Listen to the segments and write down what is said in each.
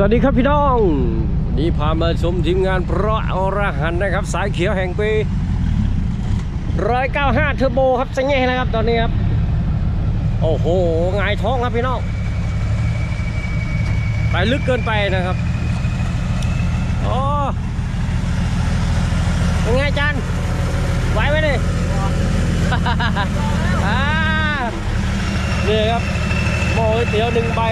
สวัสดีครับพี่น้อง นี่พามาชมทีมงานพระอรหันต์นะครับ สายเขียวแห่งปีร้อยเก้าห้าเทอร์โบครับสังเกตนะครับตอนนี้ครับ โอ้โหงายท้องครับพี่น้องไปลึกเกินไปนะครับโอ้เป็นไงจันไหวไหมนี่อ่านี่ยครับหม้อก๋วยเตี๋ยวหนึ่งใบ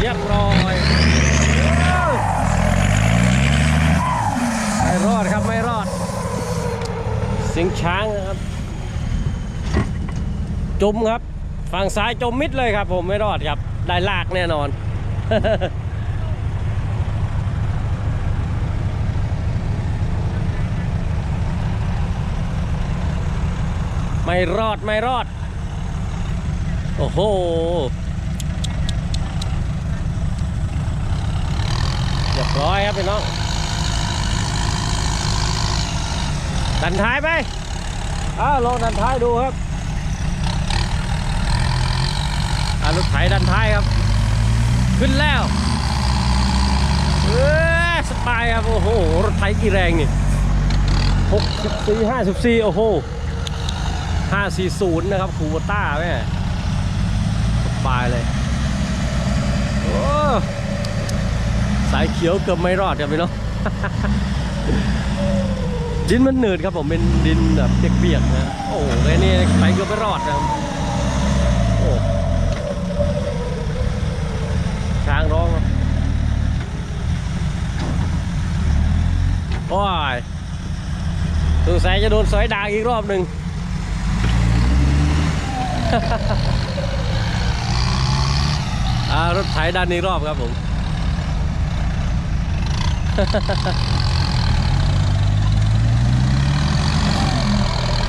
เรียบร้อย ไม่รอดครับไม่รอดสียงช้างนะครับ จมครับ ฝั่งซ้ายจมมิดเลยครับ ผมไม่รอดครับ ได้ลากแน่นอนไม่รอดไม่รอด โอ้โห เรียบร้อยครับพี่น้อง ดันท้ายไปอ้าวลองดันท้ายดูครับอารถไถดันท้ายครับ ขึ้นแล้วเออสบายครับโอ้โหรถไถกี่แรงนี่64 54โอ้โห540นะครับคูโบต้าแม่สบายเลยโอ้สายเขียวเกือบไม่รอดครับพี่น้อง ดินมันหนืดครับผมเป็นดินแบบเปียกๆนะโอ้โหไอ้นี่ไปเกือบไม่รอดนะโอ้ช้างร้องโอ้ยสงสัยจะโดนสอยดางอีกรอบหนึ่งรถไถดันอีกรอบครับผม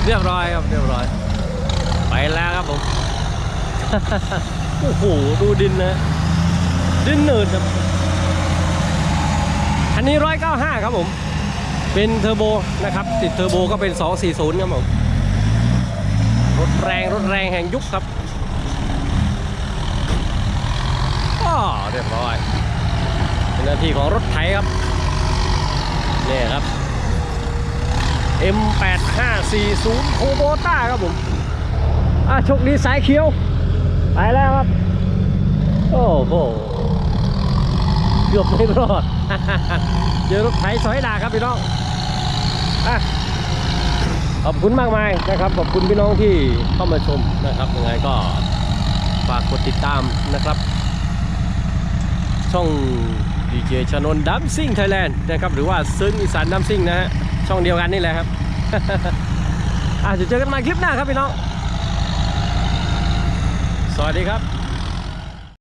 เรียบร้อยครับเรียบร้อย ไปแล้วครับผม โอ้โห ดูดินนะ ดินหนืดครับ อันนี้ร้อยเก้าห้าครับผม เป็นเทอร์โบนะครับ ติดเทอร์โบก็เป็น240ครับผม รถแรงรถแรงแห่งยุคครับอ้อเรียบร้อย เป็นหน้าที่ของรถไถครับนี่ครับ M8540 โคโบต้าครับผมอะโชคดีสายเขียว ไปแล้วครับ โอ้โห เกือบไม่รอด เจอรถไถสอยดาครับพี่น้องอะขอบคุณมากมายนะครับ ขอบคุณพี่น้องที่เข้ามาชมนะครับยังไงก็ฝากกดติดตามนะครับ ช่องดีเจชนนดัมซิ่งไทยแลนด์นะครับ หรือว่าซึ้งอีสานดัมซิ่งนะฮะ ช่องเดียวกันนี่แหละครับ อาจจะเจอกันใหม่คลิปหน้าครับพี่น้อง สวัสดีครับ